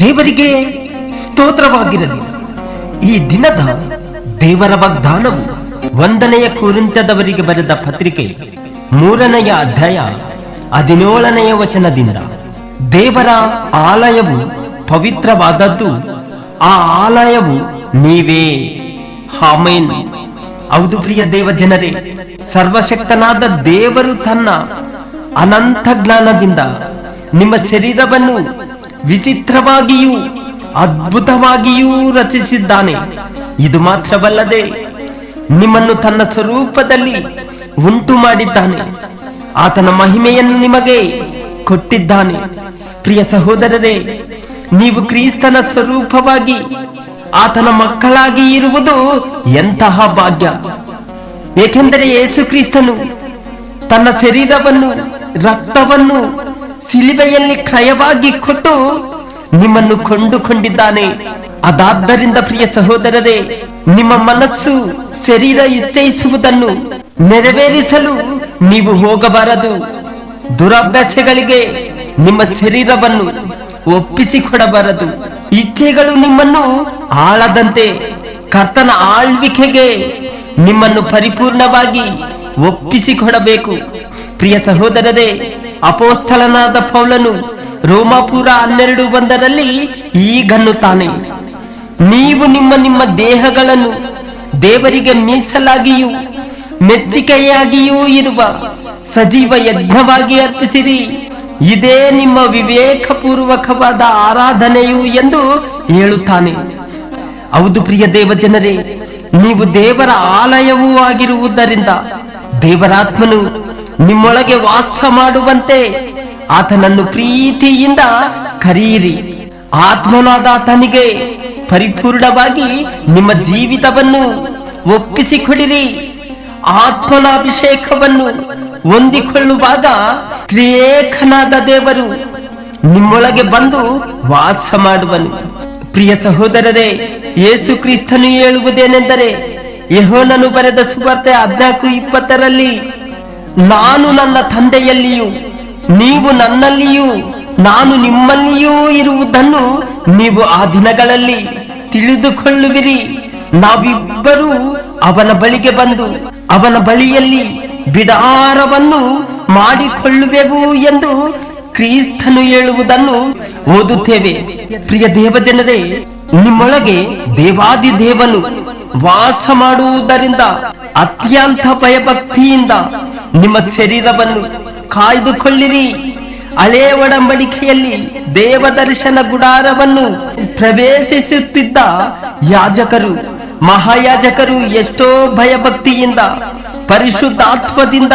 ದೇವರಿಗೆ ಸ್ತೋತ್ರವಾಗಿರಲಿ. ಈ ದಿನದ ದೇವರ ವಾಗ್ದಾನವು ಒಂದನೆಯ ಕುರಿತದವರಿಗೆ ಬರೆದ ಪತ್ರಿಕೆ ಮೂರನೆಯ ಅಧ್ಯಾಯ ಹದಿನೇಳನೆಯ ವಚನದಿಂದ ದೇವರ ಆಲಯವು ಪವಿತ್ರವಾದದ್ದು, ಆ ಆಲಯವು ನೀವೇ. ಹಾಮೇನ್ ಹೌದು ಪ್ರಿಯ ದೇವ ಜನರೇ ಸರ್ವಶಕ್ತನಾದ ದೇವರು ತನ್ನ ಅನಂತ ಜ್ಞಾನದಿಂದ ನಿಮ್ಮ ಶರೀರವನ್ನು ವಿಚಿತ್ರವಾಗಿಯೂ ಅದ್ಭುತವಾಗಿಯೂ ರಚಿಸಿದ್ದಾನೆ. ಇದು ಮಾತ್ರವಲ್ಲದೆ ನಿಮ್ಮನ್ನು ತನ್ನ ಸ್ವರೂಪದಲ್ಲಿ ಉಂಟು ಮಾಡಿದ್ದಾನೆ. ಆತನ ಮಹಿಮೆಯನ್ನು ನಿಮಗೆ ಕೊಟ್ಟಿದ್ದಾನೆ. ಪ್ರಿಯ ಸಹೋದರರೇ, ನೀವು ಕ್ರಿಸ್ತನ ಸ್ವರೂಪವಾಗಿ ಆತನ ಮಕ್ಕಳಾಗಿ ಇರುವುದು ಎಂತಹ ಭಾಗ್ಯ. ಏಕೆಂದರೆ ಯೇಸು ಕ್ರಿಸ್ತನು ತನ್ನ ಶರೀರವನ್ನು, ರಕ್ತವನ್ನು ಸಿಲಿಬೆಯಲ್ಲಿ ಕ್ರಯವಾಗಿ ಕೊಟ್ಟು ನಿಮ್ಮನ್ನು ಕೊಂಡುಕೊಂಡಿದ್ದಾನೆ. ಅದಾದ್ದರಿಂದ ಪ್ರಿಯ ಸಹೋದರರೇ, ನಿಮ್ಮ ಮನಸ್ಸು ಶರೀರ ಇಚ್ಛಯಿಸುವುದನ್ನು ನೆರವೇರಿಸಲು ನೀವು ಹೋಗಬಾರದು. ದುರಭ್ಯಾಸಗಳಿಗೆ ನಿಮ್ಮ ಶರೀರವನ್ನು ಒಪ್ಪಿಸಿಕೊಡಬಾರದು. ಇಚ್ಛೆಗಳು ನಿಮ್ಮನ್ನು ಆಳದಂತೆ ಕರ್ತನ ಆಳ್ವಿಕೆಗೆ ನಿಮ್ಮನ್ನು ಪರಿಪೂರ್ಣವಾಗಿ ಒಪ್ಪಿಸಿಕೊಡಬೇಕು. ಪ್ರಿಯ ಸಹೋದರರೇ ಅಪೋಸ್ಥಲನಾದ ಪೌಲನು ರೋಮಾಪುರ ಹನ್ನೆರಡು ಒಂದರಲ್ಲಿ ಈಗನ್ನುತ್ತಾನೆ ನೀವು ನಿಮ್ಮ ನಿಮ್ಮ ದೇಹಗಳನ್ನು ದೇವರಿಗೆ ಮೀಸಲಾಗಿಯೂ ಮೆಚ್ಚಿಕೆಯಾಗಿಯೂ ಇರುವ ಸಜೀವ ಯಜ್ಞವಾಗಿ ಅರ್ಪಿಸಿರಿ. ಇದೇ ನಿಮ್ಮ ವಿವೇಕಪೂರ್ವಕವಾದ ಆರಾಧನೆಯು ಎಂದು ಹೇಳುತ್ತಾನೆ. ಹೌದು ಪ್ರಿಯ ದೇವ ಜನರೇ ನೀವು ದೇವರ ಆಲಯವೂ ಆಗಿರುವುದರಿಂದ ದೇವರಾತ್ಮನು ನಿಮ್ಮೊಳಗೆ ವಾಸ ಮಾಡುವಂತೆ ಆತನನ್ನು ಪ್ರೀತಿಯಿಂದ ಕರೆಯಿರಿ ಆತ್ಮನಾದ ಆತನಿಗೆ ಪರಿಪೂರ್ಣವಾಗಿ ನಿಮ್ಮ ಜೀವಿತವನ್ನು ಒಪ್ಪಿಸಿಕೊಡಿರಿ. ಆತ್ಮನ ಅಭಿಷೇಕವನ್ನು ಹೊಂದಿಕೊಳ್ಳುವಾಗ ತ್ರೇಖನಾದ ದೇವರು ನಿಮ್ಮೊಳಗೆ ಬಂದು ವಾಸ ಮಾಡುವನು. ಪ್ರಿಯ ಸಹೋದರರೇ, ಯೇಸು ಕ್ರಿಸ್ತನು ಹೇಳುವುದೇನೆಂದರೆ, ಯಹೋನನು ಬರೆದ ಸುವಾರ್ತೆ ಹದ್ನಾಲ್ಕು ಇಪ್ಪತ್ತರಲ್ಲಿ, ನಾನು ನನ್ನ ತಂದೆಯಲ್ಲಿಯೂ, ನೀವು ನನ್ನಲ್ಲಿಯೂ, ನಾನು ನಿಮ್ಮಲ್ಲಿಯೂ ಇರುವುದನ್ನು ನೀವು ಆ ದಿನಗಳಲ್ಲಿ ತಿಳಿದುಕೊಳ್ಳುವಿರಿ. ನಾವಿಬ್ಬರೂ ಅವನ ಬಳಿಗೆ ಬಂದು, ಅವನ ಬಳಿಯಲ್ಲಿ ಬಿಡಾರವನ್ನು ಮಾಡಿಕೊಳ್ಳುವೆವು ಎಂದು ಕ್ರಿಸ್ತನು ಹೇಳುವುದನ್ನು ಓದುತ್ತೇವೆ. ಪ್ರಿಯ ದೇವಜನರೇ ನಿಮ್ಮೊಳಗೆ ದೇವಾದಿ ದೇವನು ವಾಸ ಮಾಡುವುದರಿಂದ ಅತ್ಯಂತ ಭಯಭಕ್ತಿಯಿಂದ ನಿಮ್ಮ ಶರೀರವನ್ನು ಕಾಯ್ದುಕೊಳ್ಳಿರಿ. ಹಳೆ ಒಡಂಬಡಿಕೆಯಲ್ಲಿ ದೇವದರ್ಶನ ಗುಡಾರವನ್ನು ಪ್ರವೇಶಿಸುತ್ತಿದ್ದ ಯಾಜಕರು, ಮಹಾಯಾಜಕರು ಎಷ್ಟೋ ಭಯಭಕ್ತಿಯಿಂದ, ಪರಿಶುದ್ಧಾತ್ಮದಿಂದ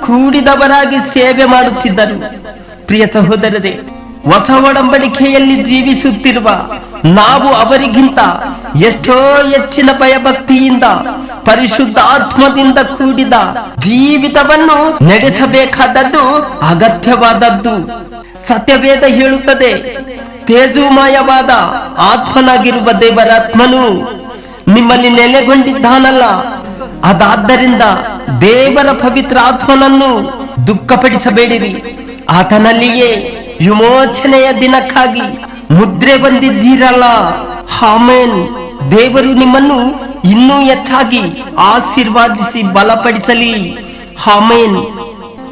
ಕೂಡಿದವರಾಗಿ ಸೇವೆ ಮಾಡುತ್ತಿದ್ದರು. ಪ್ರಿಯ ಸಹೋದರರೇ ಹೊಸ ಒಡಂಬಡಿಕೆಯಲ್ಲಿ ಜೀವಿಸುತ್ತಿರುವ ನಾವು ಅವರಿಗಿಂತ ಎಷ್ಟೋ ಹೆಚ್ಚಿನ ಭಯಭಕ್ತಿಯಿಂದ ಪರಿಶುದ್ಧ ಆತ್ಮದಿಂದ ಕೂಡಿದ ಜೀವಿತವನ್ನು ನಡೆಸಬೇಕಾದದ್ದು ಅಗತ್ಯವಾದದ್ದು. ಸತ್ಯವೇದ ಹೇಳುತ್ತದೆ, ತೇಜೋಮಯವಾದ ಆತ್ಮನಾಗಿರುವ ದೇವರಾತ್ಮನು ನಿಮ್ಮಲ್ಲಿ ನೆಲೆಗೊಂಡಿದ್ದಾನಲ್ಲ, ಅದಾದ್ದರಿಂದ ದೇವರ ಪವಿತ್ರ ಆತ್ಮನನ್ನು ದುಃಖಪಡಿಸಬೇಡಿರಿ. ಆತನಲ್ಲಿಯೇ ವಿಮೋಚನೆಯ ದಿನಕ್ಕಾಗಿ ಮುದ್ರೆ ಬಂದಿದ್ದೀರಲ್ಲ? ಹಾಮೇನ್ ದೇವರು ನಿಮ್ಮನ್ನು ಇನ್ನೂ ಹೆಚ್ಚಾಗಿ ಆಶೀರ್ವಾದಿಸಿ ಬಲಪಡಿಸಲಿ. ಹಾಮೇನ್